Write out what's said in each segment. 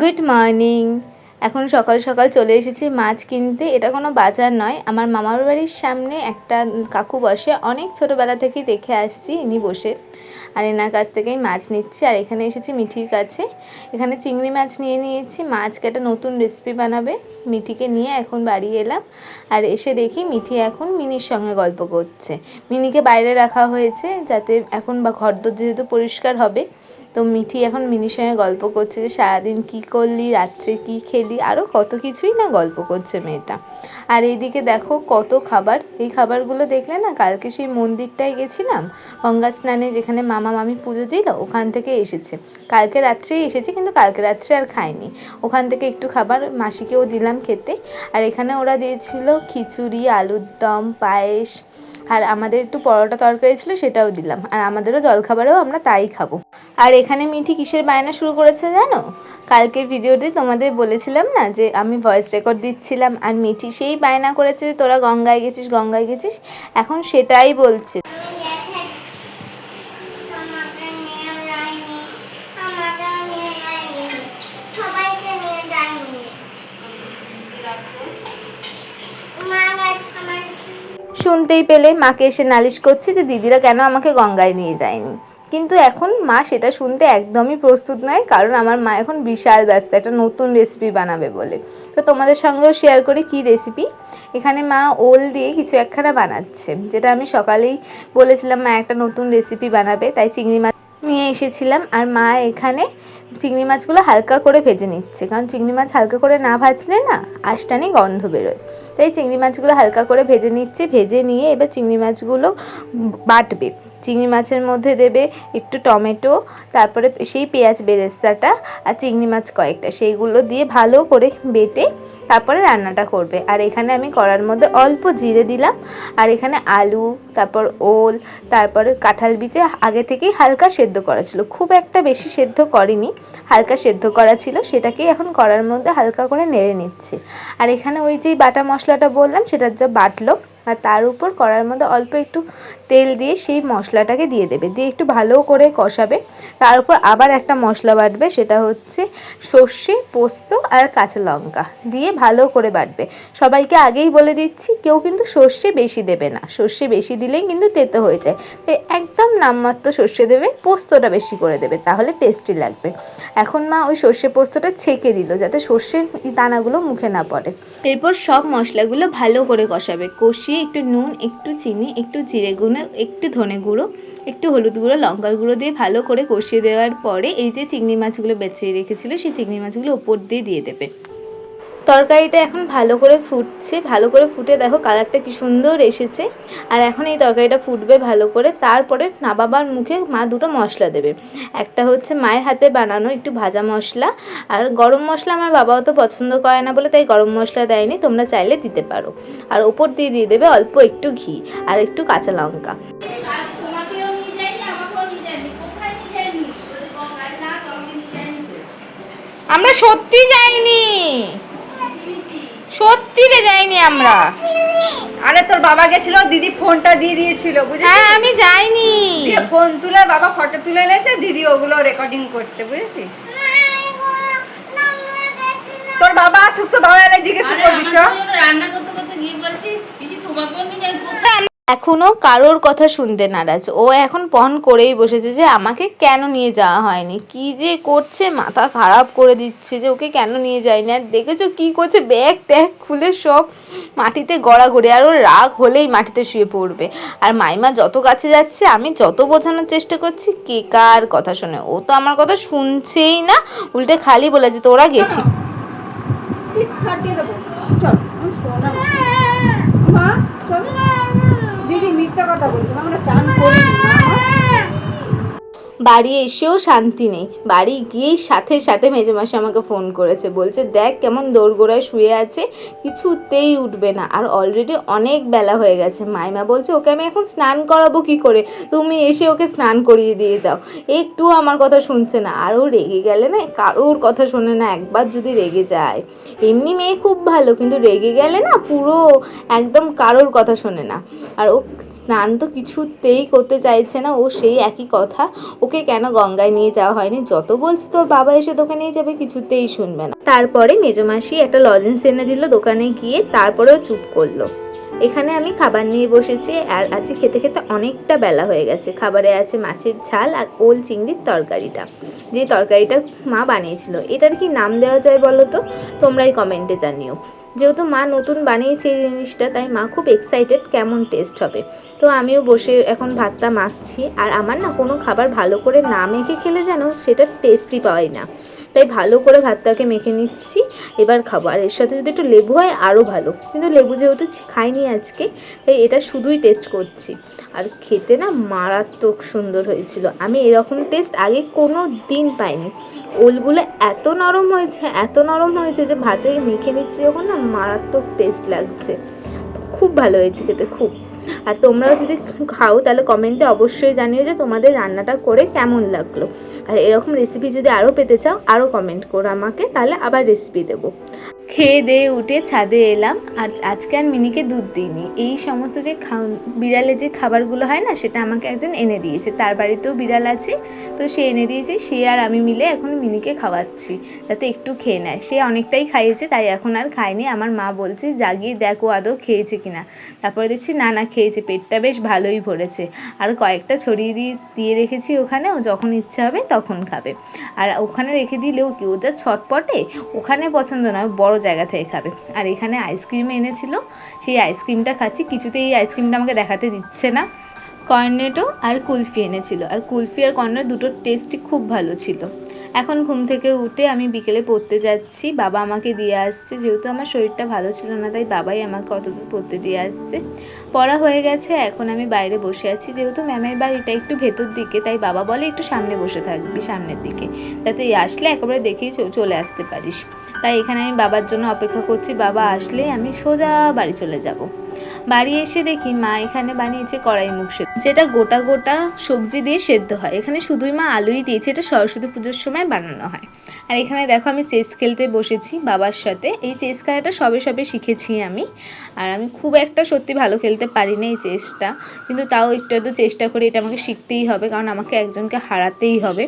Good morning এখন সকাল সকাল চলে এসেছি মাছ কিনতে। এটা কোনো বাজার নয়। আমার মামার বাড়ির সামনে একটা কাকু বসে। অনেক ছোটোবেলা থেকেই দেখে আসছি ইনি বসে। আর এনার কাছ থেকেই মাছ নিচ্ছি। আর এখানে এসেছি মিঠির কাছে। এখানে চিংড়ি মাছ নিয়ে নিয়েছি। মাছকে একটা নতুন রেসিপি বানাবে। মিঠিকে নিয়ে এখন বাড়ি এলাম। আর এসে দেখি মিঠি এখন মিনির সঙ্গে গল্প করছে। মিনিকে বাইরে রাখা হয়েছে যাতে এখন বা ঘরদোর যেহেতু পরিষ্কার হবে তো মিঠি এখন মিনির সঙ্গে গল্প করছে যে সারাদিন কী করলি, রাত্রে কী খেলি আরও কত কিছুই না গল্প করছে মেয়েটা। আর এইদিকে দেখো কত খাবার, এই খাবারগুলো দেখলে না কালকে সেই মন্দিরটায় গেছিলাম, গঙ্গা স্নানে যেখানে মামা মামি পুজো দিল, ওখান থেকে এসেছে। কালকে রাত্রেই এসেছে কিন্তু কালকে রাত্রে আর খাইনি ওখান থেকে একটু খাবার মাসিকেও দিলাম খেতে। আর এখানে ওরা দিয়েছিল খিচুড়ি, আলুর দম, পায়েস আর আমাদের একটু পরোটা তরকারি ছিল সেটাও দিলাম। আর আমাদেরও জলখাবারও আমরা তাই খাব। আর এখানে মিঠি কিসের বায়না শুরু করেছে জানো? কালকের ভিডিওতে তোমাদের বলেছিলাম না যে আমি ভয়েস রেকর্ড দিচ্ছিলাম আর মিঠি সেই বায়না করেছে তোরা গঙ্গায় গেছিস গঙ্গায় গেছিস। এখন সেটাই বলছে। শুনতেই পেলে মাকে এসে নালিশ করছে যে দিদিরা কেন আমাকে গঙ্গায় নিয়ে যায়নি। কিন্তু এখন মা সেটা শুনতে একদমই প্রস্তুত নয়, কারণ আমার মা এখন বিশাল ব্যস্ত, একটা নতুন রেসিপি বানাবে বলে। তো তোমাদের সঙ্গেও শেয়ার করি কি রেসিপি এখানে মা ওল দিয়ে কিছু একখানা বানাচ্ছে, যেটা আমি সকালেই বলেছিলাম মা একটা নতুন রেসিপি বানাবে, তাই চিংড়ি মাছ নিয়ে এসেছিলাম। আর মা এখানে চিংড়ি মাছগুলো হালকা করে ভেজে নিচ্ছে। কারণ চিংড়ি মাছ হালকা করে না ভাজলে না আষ্টানি গন্ধ বেরোয়। তাই চিংড়ি মাছগুলো হালকা করে ভেজে নিচ্ছে, ভেজে নিয়ে এবার চিংড়ি মাছগুলো বাটবে। চিংড়ি মাছের মধ্যে দেবে একটু টমেটো, তারপরে সেই পেঁয়াজ বেরেস্তাটা আর চিংড়ি মাছ কয়েকটা। সেইগুলো দিয়ে ভালো করে বেটে তারপরে রান্নাটা করবে। আর এখানে আমি কড়ার মধ্যে অল্প জিরে দিলাম। আর এখানে আলু, তারপর ওল, তারপরে কাঁঠাল বীজে আগে থেকেই হালকা সেদ্ধ করা ছিল। খুব একটা বেশি সেদ্ধ করেনি, হালকা সেদ্ধ করা ছিল। সেটাকেই এখন কড়ার মধ্যে হালকা করে নেড়ে নিচ্ছে। আর এখানে ওই যেই বাটা মশলাটা বললাম সেটা যা বাটলো আর তার উপর কড়ার মধ্যে অল্প একটু তেল দিয়ে সেই মশলাটাকে দিয়ে দেবে। দিয়ে একটু ভালো করে কষাবে। তার উপর আবার একটা মশলা বাটবে, সেটা হচ্ছে সর্ষে, পোস্ত আর কাঁচা লঙ্কা দিয়ে ভালো করে বাটবে। সবাইকে আগেই বলে দিচ্ছি, কেউ কিন্তু সর্ষে বেশি দেবে না। সর্ষে বেশি দিলেই কিন্তু তেতো হয়ে যায়। তো একদম নামমাত্র সর্ষে দেবে, পোস্তটা বেশি করে দেবে, তাহলে টেস্টি লাগবে। এখন মা ওই সর্ষে পোস্তটা ছেঁকে দিল, যাতে সর্ষের দানাগুলো মুখে না পড়ে। এরপর সব মশলাগুলো ভালো করে কষাবে। কষিয়ে একটু নুন, একটু চিনি, একটু জিরে গুঁড়ো, একটু ধনে গুঁড়ো, একটু হলুদ গুঁড়ো, লঙ্কার গুঁড়ো দিয়ে ভালো করে কষিয়ে দেওয়ার পরে এই যে চিংড়ি মাছগুলো বেছে রেখেছিল, সেই চিংড়ি মাছগুলো ওপর দিয়ে দিয়ে দেবে। তরকারিটা এখন ভালো করে ফুটছে, ভালো করে ফুটে দেখো কালারটা কি সুন্দর এসেছে। আর এখন এই তরকারিটা ফুটবে ভালো করে, তারপরে নাবাবার মুখে মা দুটো মশলা দেবে। একটা হচ্ছে মায়ের হাতে বানানো একটু ভাজা মশলা, আর গরম মশলা আমার বাবাও তো পছন্দ করে না বলে তাই গরম মশলা দেয়নি, তোমরা চাইলে দিতে পারো। আর ওপর দিয়ে দিয়ে দেবে অল্প একটু ঘি আর একটু কাঁচা লঙ্কা। না আমরা সত্যি যাইনি। সত্যি রে যাইনি আমরা। আরে তোর বাবা গেছিল দিদি ফোনটা দিয়ে দিয়েছিল বুঝেছিস? হ্যাঁ আমি যাইনি। দিয়ে ফোন তুলে বাবা ফটো তুলে এনেছে দিদি ওগুলো রেকর্ডিং করছে বুঝেছিস? তোর বাবা আসুক তো বাবা এলে জিজ্ঞেস করবি চ রান্না করতে করতে গিয়ে বলছি কিছু তোমাকেও নিয়ে যাই। কোথায় এখনও কারোর কথা শুনতে নারাজ। ও এখন পণ করেই বসেছে যে আমাকে কেন নিয়ে যাওয়া হয়নি? কি যে করছে? মাথা খারাপ করে দিচ্ছে যে ওকে কেন নিয়ে যায়নি? আর দেখেছ কি করছে? ব্যাগ ট্যাগ খুলে সব মাটিতে গড়া গড়াগড়ি, আর ওর রাগ হলেই মাটিতে শুয়ে পড়বে। আর মাইমা যত কাছে যাচ্ছে, আমি যত বোঝানোর চেষ্টা করছি, কে কার কথা শোনে? ও তো আমার কথা শুনছেই না, উল্টে খালি বলেছে, তোরা গেছি আমি শোনা মা চল দিদি মিথ্যা কথা বলছো আমরা চান করি বাড়ি এসেও শান্তি নেই। বাড়ি গিয়েই সাথে সাথে মেজে মাসে আমাকে ফোন করেছে। বলছে, দেখ কেমন দোরগোড়ায় শুয়ে আছে, কিছুতেই উঠবে না। আর অলরেডি অনেক বেলা হয়ে গেছে। মাইমা বলছে, ওকে আমি এখন স্নান করাবো কি করে? তুমি এসে ওকে স্নান করিয়ে দিয়ে যাও। একটু আমার কথা শুনছে না। আর ও রেগে গেলে না, কারোর কথা শোনে না, একবার যদি রেগে যায়। এমনি মেয়ে খুব ভালো, কিন্তু রেগে গেলে না পুরো একদম কারোর কথা শোনে না। আর ও স্নান তো কিছুতেই করতে চাইছে না, ও সেই একই কথা। ও ওকে কেন গঙ্গায় নিয়ে যাওয়া হয়নি? যত বলছি তোর বাবা এসে তোকে নিয়ে যাবে, কিছুতেই শুনবে না। তারপরে মেজমাসি একটা লজেন্স এনে দিল দোকানে গিয়ে, তারপরেও চুপ করল। এখানে আমি খাবার নিয়ে বসেছি, আর আজকে খেতে খেতে অনেকটা বেলা হয়ে গেছে। খাবারে আছে মাছের ঝাল আর ওল চিংড়ির তরকারিটা, যে তরকারিটা মা বানিয়েছিল। এটার কি নাম দেওয়া যায় বলো তো? তোমরাই কমেন্টে জানিও। যেহেতু মা নতুন বানিয়েছে এই জিনিসটা, তাই মা খুব এক্সাইটেড কেমন টেস্ট হবে। তো আমিও বসে এখন ভাতটা মাখছি, আর আমার না কোনো খাবার ভালো করে না মেখে খেলে যেন সেটা টেস্টই পাওয়াই না। তাই ভালো করে ভাতটাকে মেখে নিচ্ছি, এবার খাব। আর এর সাথে যদি একটু লেবু হয় আরও ভালো। কিন্তু লেবু যেহেতু খাইনি আজকে, তাই এটা শুধুই টেস্ট করছি। আর খেতে না মারাত্মক সুন্দর হয়েছিল। আমি এরকম টেস্ট আগে কোনো দিন পাইনি। ওলগুলো এত নরম হয়েছে, এত নরম হয়েছে যে ভাতে মেখে নিচ্ছি যখন না মারাত্মক টেস্ট লাগছে। খুব ভালো হয়েছে খেতে, খুব। আর তোমরাও যদি খাও, তাহলে কমেন্টে অবশ্যই জানিও যে তোমাদের রান্নাটা করে কেমন লাগল। আর এরকম রেসিপি যদি আরও পেতে চাও, আরও কমেন্ট করো আমাকে, তাহলে আবার রেসিপি দেবো। খেয়ে দিয়ে উঠে ছাদে এলাম। আর আজকে আর মিনিকে দুধ দিইনি। এই সমস্ত যে বিড়ালে যে খাবারগুলো হয় না, সেটা আমাকে একজন এনে দিয়েছে। তার বাড়িতেও বিড়াল আছে, তো সে এনে দিয়েছে। সে আর আমি মিলে এখন মিনিকে খাওয়াচ্ছি, যাতে একটু খেয়ে নেয়। সে অনেকটাই খাইয়েছে, তাই এখন আর খায়নি। আমার মা বলছে, জাগিয়ে দেখো আদৌ খেয়েছে কিনা তারপরে দেখছি, না না, খেয়েছে। পেটটা বেশ ভালোই ভরেছে। আর কয়েকটা ছড়িয়ে দিয়ে দিয়ে রেখেছি ওখানে। ও যখন ইচ্ছা হবে তখন খাবে। আর ওখানে রেখে দিলেও কি, ও যা ছটপটে, ওখানে পছন্দ নয়। বড় জায়গা থেকে খাবে। আর এখানে আইসক্রিম এনেছিল, সেই আইসক্রিমটা খাচ্ছি। কিছুতেই এই আইসক্রিমটা আমাকে দেখাতে দিচ্ছে না। কর্নেটো আর কুলফি এনেছিল। আর কুলফি আর কর্নেট দুটোর টেস্টই খুব ভালো ছিল। এখন ঘুম থেকে উঠে আমি বিকেলে পড়তে যাচ্ছি। বাবা আমাকে দিয়ে আসছে, যেহেতু আমার শরীরটা ভালো ছিল না, তাই বাবাই আমাকে অতদূর পড়তে দিয়ে আসছে। পড়া হয়ে গেছে, এখন আমি বাইরে বসে আছি। যেহেতু ম্যামের বাড়িটা একটু ভেতর দিকে, তাই বাবা বলে একটু সামনে বসে থাকবি সামনের দিকে, যাতে আসলে একেবারে দেখেই চলে আসতে পারিস। তাই এখানে আমি বাবার জন্য অপেক্ষা করছি, বাবা আসলেই আমি সোজা বাড়ি চলে যাব। বাড়ি এসে দেখি মা এখানে বানিয়েছে কড়াই মুখ যেটা গোটা গোটা সবজি দিয়ে সেদ্ধ হয়। এখানে শুধুই মা আলুই দিয়েছে, এটা সরস্বতী পুজোর সময় বানানো হয়। আর এখানে দেখো আমি চেস খেলতে বসেছি বাবার সাথে। এই চেস খেলাটা সবে সবে শিখেছি আমি। আর আমি খুব একটা সত্যি ভালো খেলতে পারি না এই চেসটা। কিন্তু তাও একটু একটু চেষ্টা করে এটা আমাকে শিখতেই হবে, কারণ আমাকে একজনকে হারাতেই হবে।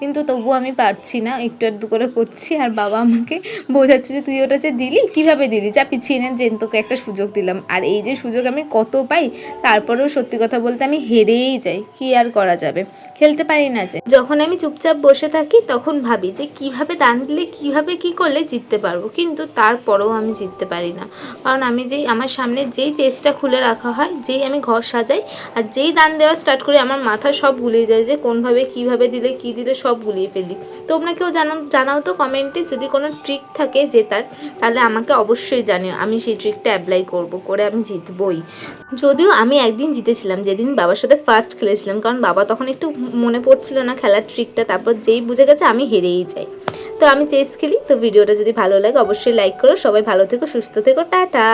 কিন্তু তবুও আমি পারছি না, একটু একটু করে করছি আর বাবা আমাকে বোঝাচ্ছে যে তুই ওটা যে দিলি, কীভাবে দিলি? যা পিছিয়ে নেন যে তোকে একটা সুযোগ দিলাম। আর এই যে সুযোগ আমি কত পাই, তারপরেও সত্যি কথা বলতে আমি হেরেই যাই, কি আর করা যাবে? খেলতে পারি না যে। যখন আমি চুপচাপ বসে থাকি, তখন ভাবি যে কীভাবে দান দিলে, কীভাবে কি করলে জিততে পারব? কিন্তু তারপরেও আমি জিততে পারি না। কারণ আমি যেই, আমার সামনে যেই চেষ্টা খুলে রাখা হয়, যেই আমি ঘর সাজাই, আর যেই দান দেওয়া স্টার্ট করি, আমার মাথা সব ভুলে যায় যে কোনভাবে, কীভাবে দিলে, কি দিলে সব গুলিয়ে ফেলি। তোমরা কেউ জানো, জানাও তো কমেন্টে, যদি কোনো ট্রিক থাকে জেতার, তাহলে আমাকে অবশ্যই জানিও। আমি সেই ট্রিকটা অ্যাপ্লাই করব, করে আমি জিতবই। যদিও আমি একদিন জিতেছিলাম, যেদিন বাবার সাথে ফার্স্ট খেলেছিলাম, কারণ বাবা তখন একটু মনে পড়ছিল না খেলার ট্রিকটা তারপর যেই বুঝে গেছে আমি হেরেই যাই। তো আমি চেস খেলি, তো ভিডিওটা যদি ভালো লাগে, অবশ্যই লাইক করো। সবাই ভালো থেকো, সুস্থ থেকো, টাটা!